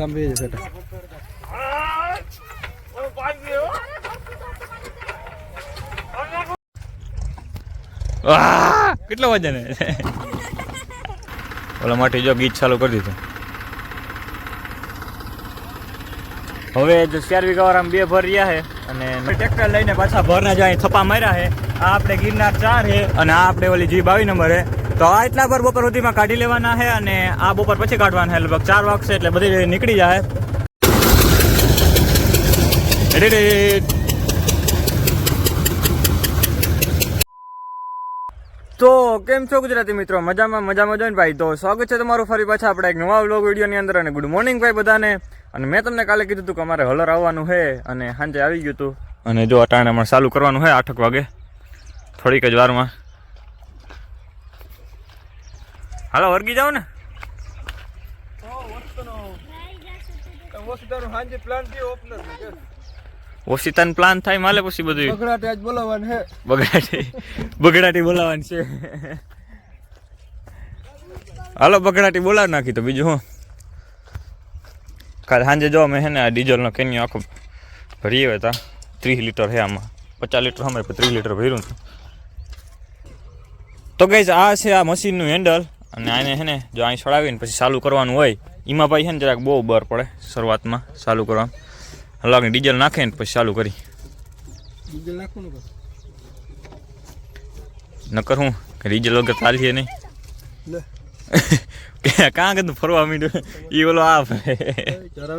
આમ બે છે এটা કેટલો વજન ઓલા માટે જો ગીત ચાલુ કરી દીધું. હવે ચાર વીઘા બે ભર રહ્યા છે અને ટ્રેક્ટર લઈને પાછા ભરના જાય થપ્પા માર્યા છે. આ આપણે ગિરનાર ચાર છે અને આ આપણે ઓલી જીભ આવી નંબર છે. તો આ એટલા પર બપોર સુધીમાં કાઢી લેવાના છે અને આ બપોર પછી કાઢવાના છે લગભગ ચાર વાગશે એટલે બધી નીકળી જાય. તો કેમ છો ગુજરાતી મિત્રો? મજામાં મજામાં જોઈને ભાઈ? તો સ્વાગત છે તમારું ફરી પાછા આપણે એક નવા વ્લોગ વિડીયોની અંદર અને ગુડ મોર્નિંગ ભાઈ બધાને. અને મેં તમને કાલે કીધું હતું કે અમારે હલર આવવાનું છે અને સાંજે આવી ગયું હતું. અને જો અટાણે અમારે ચાલુ કરવાનું છે આઠક વાગે. થોડીક જ વારમાં. હાલો, વર્ગી જાઓ ને. ઓસિતાન પ્લાન થયો માલે પછી બધું બગડાટી આજ બોલાવવાનું હે બગડાટી બગડાટી બોલાવવાની છે. હાલો, બગડાટી બોલાવી નાખી તો બીજું હું. કાલે સાંજે જો અમે હે ને આ ડીઝલનો કેનિયો આખો ભરીએ હોય તા. ત્રીસ લીટર છે આમાં. પચાસ લીટર અમે ત્રીસ લીટર ભર્યું તો કઈ આ છે આ મશીનનું હેન્ડલ અને આને છે ને જો અહીં ચડાવીને પછી ચાલુ કરવાનું હોય એમાં ભાઈ છે ને જરાક બહુ બર પડે શરૂઆતમાં ચાલુ કરવા. હલાવીને ડીઝલ નાખે ને પછી ચાલુ કરી. ડીઝલ નાખવું ને નકર હું ડીઝલ વગર ચાલીએ નહીં. લે. કે કાં કીધું ફરવા માંડ્યું એ ઓલો આ ફરે. જરા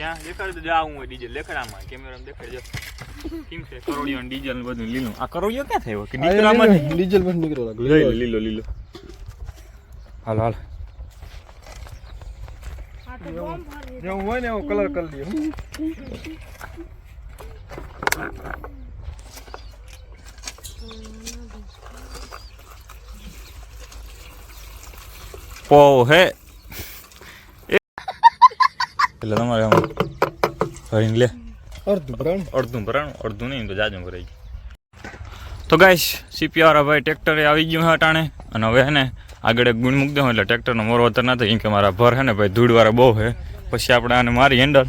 ક્યાં? દેખાડ તો જાવું હોય ડીઝલ લેખડામાં કેમેરામાં દેખાડજો કેમ છે કરોડિયો ને ડીઝલ બધું લીલું. આ કરોડિયો ક્યાં થયો? કે દીકરામાં જ? ડીઝલ પર નીકળો લીલો લીલો લીલો. હાલ હાલ. જેવું હોય ને એવો કલર કરી લ્યો. પો હે. એ- એટલે તમારે આમ ભરીને લે. અડધું બ્રાઉન અડધું ભરાણું અડધું નહીં તો જાજું ભરાઈ ગયું. તો ગાઈશ સીપીઆર ભાઈ ટ્રેક્ટરે આવી ગયું હે અટાણે અને હવે હે ને આગળ એક ગુણ મૂકી દઉં એટલે ટ્રેક્ટરનો મોર વતર ના થાય કે મારા ભર હે ને ભાઈ ધૂળવાળા બહુ છે પછી આપણે આને મારી હેન્ડલ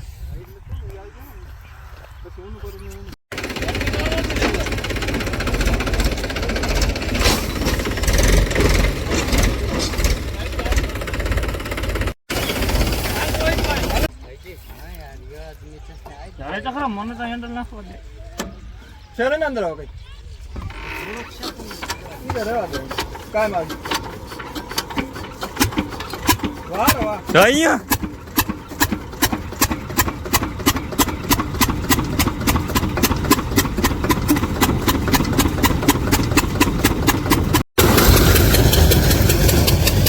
મને તો હેન્ડલ નાખવા દે છે ને અંદર આવો કઈ રહેવા દે કાંઈ માં વાહ વાહ અહીંયા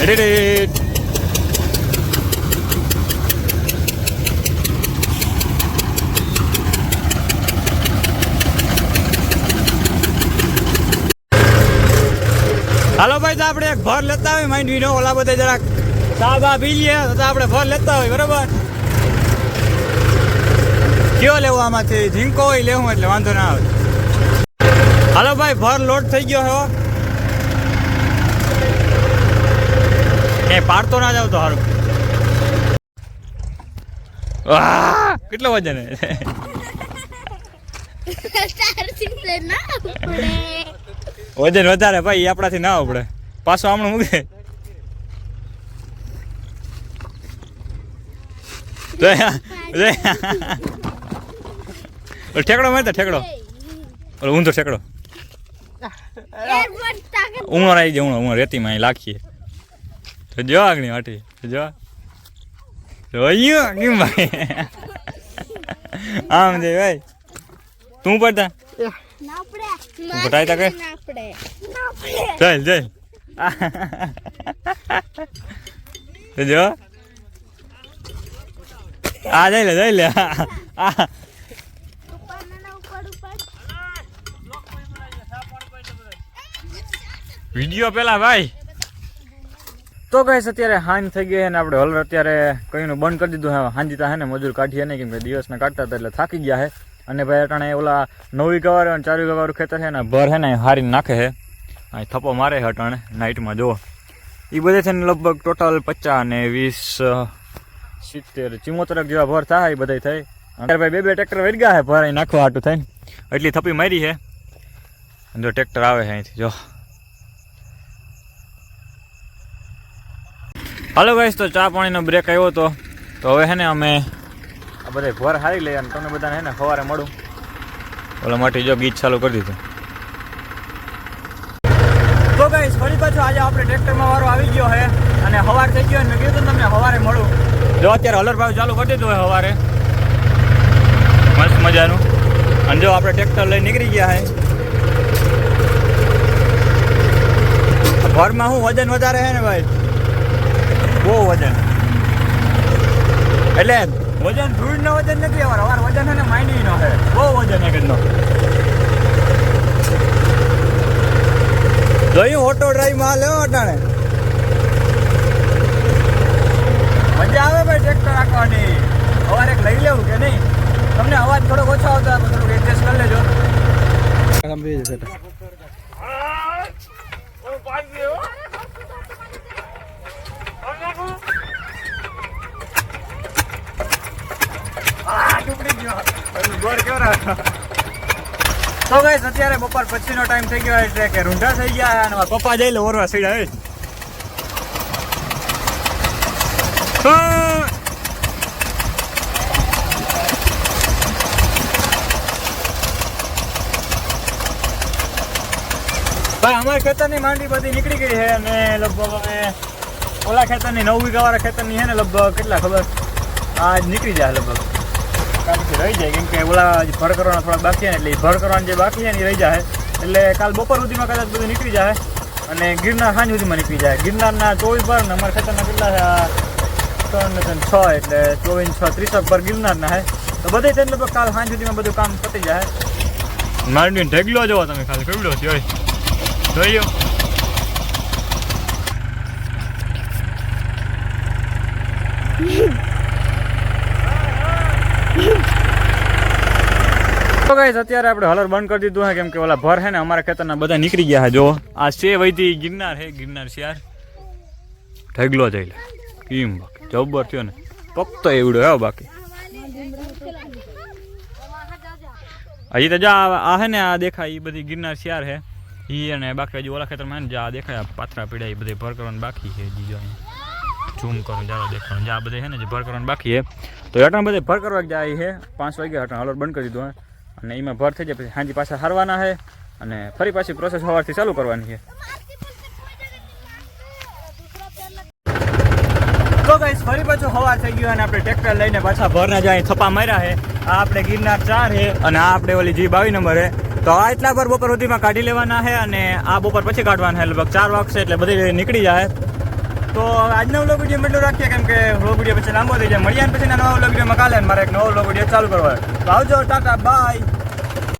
રેડી હાલો ભાઈ તો આપણે એક ભર લેતા હોય. માઇન્ડ નો ઓલા બધા જરાક ચા બા પી લઈએ તો આપણે ભર લેતા હોય બરોબર? કયો લેવો આમાંથી? ઝીંકો હોય લેવું એટલે વાંધો ના આવે. હાલો ભાઈ ભર લોડ થઈ ગયો હો. એ પાડતો ના જાવ તો સારું કેટલો વજન વજન વધારે ભાઈ આપણાથી ના ઉપડે. પાછો હમણાં મૂકે ઠેકડો મારતા ઠેકડો. ઓલો ઊંધો ઠેકડો. ઉમર આવી જાય ઉમર રેતી રેતીમાં અહીં લાખીએ. તો જો આગળ વાટી જો. જોયું કેમ ભાઈ? આમ જઈ ભાઈ. તું પડતા? ઘટાય તા કે? ચાલ ચાલ. જો. આ જઈ લે જઈ લે. વીડિયો પેલા ભાઈ. તો કહીશ અત્યારે હાંજ થઈ ગઈ ને આપણે હલર અત્યારે કઈનું બંધ કરી દીધું હા હાંજી તા હે ને મજૂર કાઢીએ નહીં કેમ કે દિવસના કાઢતા હતા એટલે થાકી ગયા હે અને ભાઈ અટાણે ઓલા નવી ગવાર અને ચારવી ગવારું ખેતર છે ને, ભર હે ને હારી નાખે છે. અહીં થપ્પો મારે છે નાઇટમાં જુઓ. એ બધે ને લગભગ ટોટલ પચાસ ને વીસ સિત્તેર ચિમોતેરક જેવા ભર થાય એ બધા થઈ. અને ભાઈ બે બે ટ્રેક્ટર વહી ગયા છે ભરાઈ નાખવા હાટું થઈને. એટલી થપ્પી મારી છે. જો ટ્રેક્ટર આવે છે અહીંથી, જો. હાલો ભાઈ તો ચા પાણીનો બ્રેક આવ્યો હતો તો હવે છે ને અમે આ બધા ભર હારી લઈએ અને તમને બધાને છે ને સવારે મળું. ઓલા માટે જો ગીત ચાલુ કરી દીધું. ગાઈસ, ફરી પાછું આજે આપણે ટ્રેક્ટરમાં વારો આવી ગયો છે અને સવાર થઈ ગયો મેં કીધું તમને હવારે મળું. જો અત્યારે હલર ભાવ ચાલુ કરી દીધું હોય સવારે મસ્ત મજાનું. અને જો આપણે ટ્રેક્ટર લઈ નીકળી ગયા છે. ભરમાં શું વજન વધારે છે ને ભાઈ? બહુ વજન. એટલે વજન ધૂળ વજન નથી અમારે અમારે વજન છે ને માઇન્ડી નો છે. બહુ વજન એક જોયું ઓટો ડ્રાઈવમાં લેવો અટાણે. મજા આવે ભાઈ ટ્રેક્ટર રાખવાની. સવારે એક લઈ લેવું કે નહીં? તમને અવાજ થોડોક ઓછો આવતો હોય થોડુંક એડજસ્ટ કરી લેજો. જશે તો. તો ગાઈસ અત્યારે બપોર પછીનો ટાઈમ થઈ ગયો એટલે કે રૂંઢા થઈ ગયા અને મારા પપ્પા જઈ લે ઓરવા સીડા આવે ભાઈ, અમારા ખેતરની માંડી બધી નીકળી ગઈ છે અને લગભગ અમે ઓલા ખેતરની, નવ વીઘાવાળા ખેતરની છે ને લગભગ, કેટલા ખબર? આજ નીકળી જાય લગભગ. કાલ પછી રહી જાય. કેમ કે ઓલા ભર કરવાના થોડા બાકી છે ને એટલે એ ભર કરવાના જે બાકી છે ને એ રહી જાય એટલે કાલ બપોર સુધીમાં કદાચ બધું નીકળી જાય અને ગિરનાર સાંજ સુધીમાં નીકળી જાય ગિરનારના ચોવીસ ભર ને અમારા ખેતરના કેટલા છે? ત્રણ ત્રણ છ એટલે ચોવીસ છ ત્રીસક પર ગિરનારના છે તો બધે થઈને લગભગ કાલ સાંજ સુધીમાં બધું કામ પતી જાય મારી ઢગલો જોવો તમે ખાલી કેવડો છે જોઈ જોઈ તો ગાઈસ અત્યારે આપણે હલર બંધ કરી દીધું છે કેમ કે ઓલા ભર છે ને, અમારા ખેતરના બધા નીકળી ગયા છે જો. આ છે વહીથી ગિરનાર છે ગિરનાર શિયાર ઢગલો જઈ લે. કેમ બાકી? જબ્બર થયો ને. પક્તો એવડો હે બાકી. હજી તો જા, આ- આ હે ને, આ દેખાય એ બધી ગિરનાર શિયાર છે ઈ અને બાકી હજી ઓલા ખેતરમાં હે ને, જા, આ દેખાય આ પાથરા પીડા એ બધે ભર કરવાનું બાકી છે હજી જો અહીંયા. ઝૂમ કરું જાડો દેખાવાનું. જા, આ બધે છે ને, જે ભર કરવાનું બાકી છે તો અટાણ બધે ભર કરવા જાય છે પાંચ વાગે અટાણ હલર બંધ કરી દીધું હે. અને એમાં ભર થઈ જાય, પછી હાંજી પાછા હારવાના છે અને ફરી પાછી પ્રોસેસ સવારથી ચાલુ કરવાની છે તો ફરી પાછું સવાર થઈ ગયું અને આપણે ટ્રેક્ટર લઈને પાછા ભરના જાય થપ્પા માર્યા છે આ આપણે ગિરનાર ચાર છે અને આ આપણે ઓલી જી બાવી નંબર છે તો આ એટલા પર બપોર સુધીમાં કાઢી લેવાના છે અને આ બપોર પછી કાઢવાના છે લગભગ ચાર વાગશે એટલે બધી નીકળી જાય. તો આજનો વ્લોગ વીડિયો એટલું રાખીએ કેમ કે વ્લોગ વીડિયો પછી લાંબો થઈ જાય. મળ્યા પછી નવા વ્લોગ વિડીયોમાં કાલે મારે એક નવો વ્લોગ વીડિયો ચાલુ કરવો હોય તો આવજો, ટાટા બાય